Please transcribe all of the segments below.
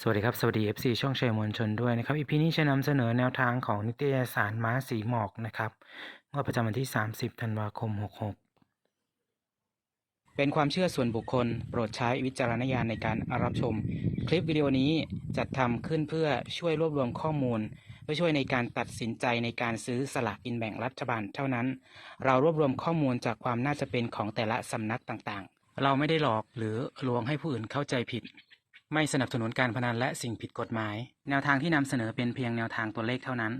สวัสดีครับ สวัสดี FC ช่องเชยมวลชนด้วยนะครับ EP นี้จะนำเสนอแนวทางของนิตยสารม้าสีหมอกนะครับงวดประจำวันที่ 30 ธันวาคม 66 เป็นความเชื่อส่วนบุคคล โปรดใช้วิจารณญาณในการรับชม คลิปวิดีโอนี้จัดทำขึ้นเพื่อช่วยรวบรวมข้อมูล เพื่อช่วยในการตัดสินใจในการซื้อสลากกินแบ่งรัฐบาลเท่านั้น เรารวบรวมข้อมูลจากความน่าจะเป็นของแต่ละสำนักต่างๆ เราไม่ได้หลอกหรือลวงให้ผู้อื่นเข้าใจผิด ไม่สนับสนุนการพนันและสิ่งผิดกฎหมาย แนวทางที่นำเสนอเป็นเพียงแนวทางตัวเลขเท่านั้น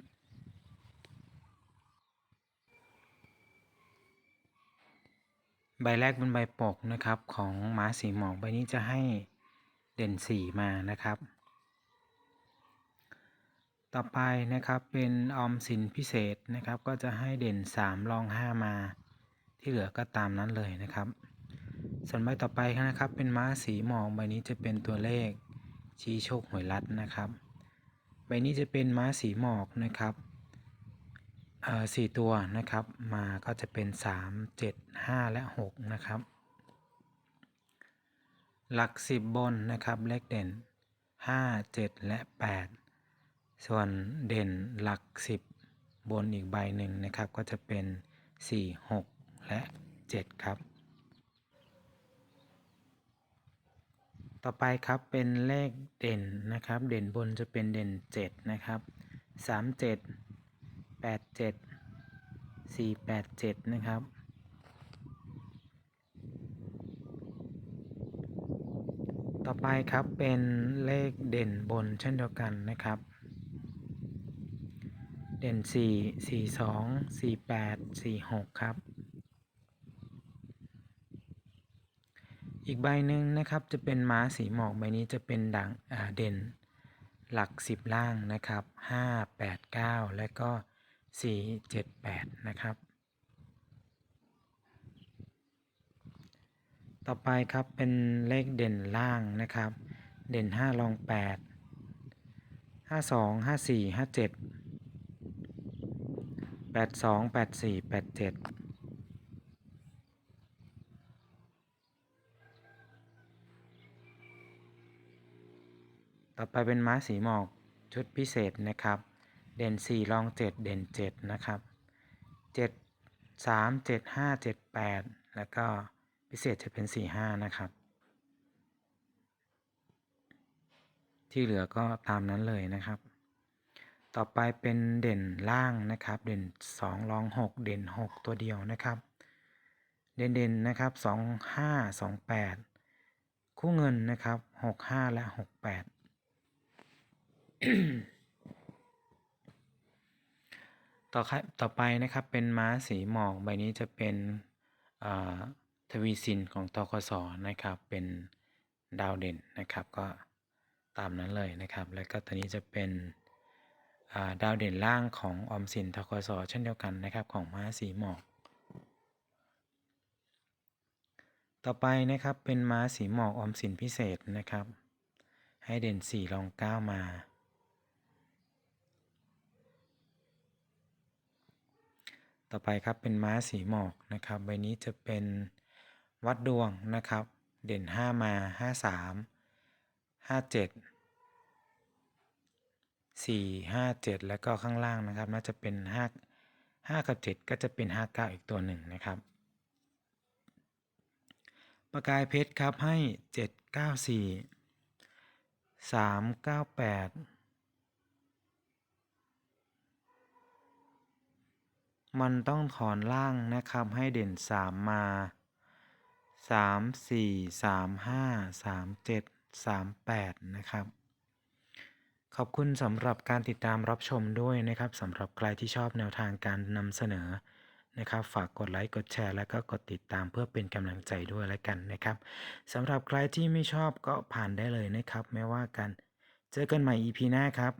ใบแรกเป็นใบปกนะครับของม้าสีหมอกใบนี้จะให้เด่นสีมานะครับ ต่อไปนะครับเป็นออมสินพิเศษนะครับ ก็จะให้เด่น 3 รอง 5 มา ที่เหลือก็ตามนั้นเลยนะครับ ส่วนใบต่อไปนะครับเป็นม้าสีหมอกใบนี้จะเป็นตัวเลขชี้โชคหวยลัดนะครับ ใบนี้จะเป็นม้าสีหมอกนะครับสี่ตัวนะครับ มาก็จะเป็น 3 7 5 และ 6 นะครับ หลัก 10 บนนะครับเลขเด่น 5 7 และ 8 ส่วนเด่นหลัก 10 บนอีกใบหนึ่งนะครับ ก็จะเป็น 4 6 และ 7 ครับ ต่อไปครับเป็นเลขเด่นนะครับ เด่นบนจะเป็นเด่น 7 นะครับ 3 7 8 7 4 8 7 นะครับ ต่อไปครับเป็นเลขเด่นบนเช่นเดียวกันนะครับ เด่น 4 4 2 4 8 4 6 ครับ อีกใบหนึ่งนะครับจะเป็นม้าสีหมอกใบนี้จะเป็นดังเด่นหลัก 10 ล่างนะครับ 5 8 9 และก็ 4 7 8 นะครับ ต่อไปครับเป็นเลขเด่นล่างนะครับ เด่น 5 รอง 8 5 2 5 4 5 7 8 2 8 4 8 7 ต่อไปเป็นม้าสีหมอกชุดพิเศษนะครับ เด่น 4 รอง 7 เด่น 7 นะครับ 7 3 7 5 7 8 แล้วก็พิเศษจะเป็น 4 5 นะครับ ที่เหลือก็ตามนั้นเลยนะครับ ต่อไปเป็นเด่นล่างนะครับ เด่น 2 รอง 6 เด่น 6 ตัวเดียวนะครับ เด่นเด่นนะครับ 2 5 2 8 คู่เงินนะครับ 6 5 และ 6 8 ต่อครับต่อไปนะครับเป็นม้าสีหมอกใบนี้จะเป็นทวีสินของตคสนะครับ เป็นดาวเด่นนะครับ ก็ตามนั้นเลยนะครับ แล้วก็ตัวนี้จะเป็นาดาวเด่นล่างของออมสินทกสเช่นเดียวกันนะครับของม้าสีหมอก ต่อไปนะครับเป็นม้าสีหมอกออมสินพิเศษนะครับ ให้เด่น 4 รอง 9 มา ต่อไปครับเป็นม้าสีหมอกนะครับใบนี้จะเป็นวัดดวงนะครับ เด่น 5 มา 5 3 5 7 4 5 7 แล้วก็ข้างล่างนะครับ น่าจะเป็น 5 5 กับ 7 ก็จะเป็น 5 9 อีกตัวหนึ่งนะครับประกายเพชรครับให้ 7 9 4 3 9 8 มันต้องถอนล่างนะครับให้เด่น3มา3 4 3 5 3 7 3 8นะครับ ขอบคุณสำหรับการติดตามรับชมด้วยนะครับสำหรับใครที่ชอบแนวทางการนำเสนอนะครับฝากกดไลค์กดแชร์ แล้วก็กดติดตามเพื่อเป็นกำลังใจด้วยแล้วกันนะครับสำหรับใครที่ไม่ชอบก็ผ่านได้เลยนะครับ ไม่ว่ากัน เจอกันใหม่ EP หน้าครับ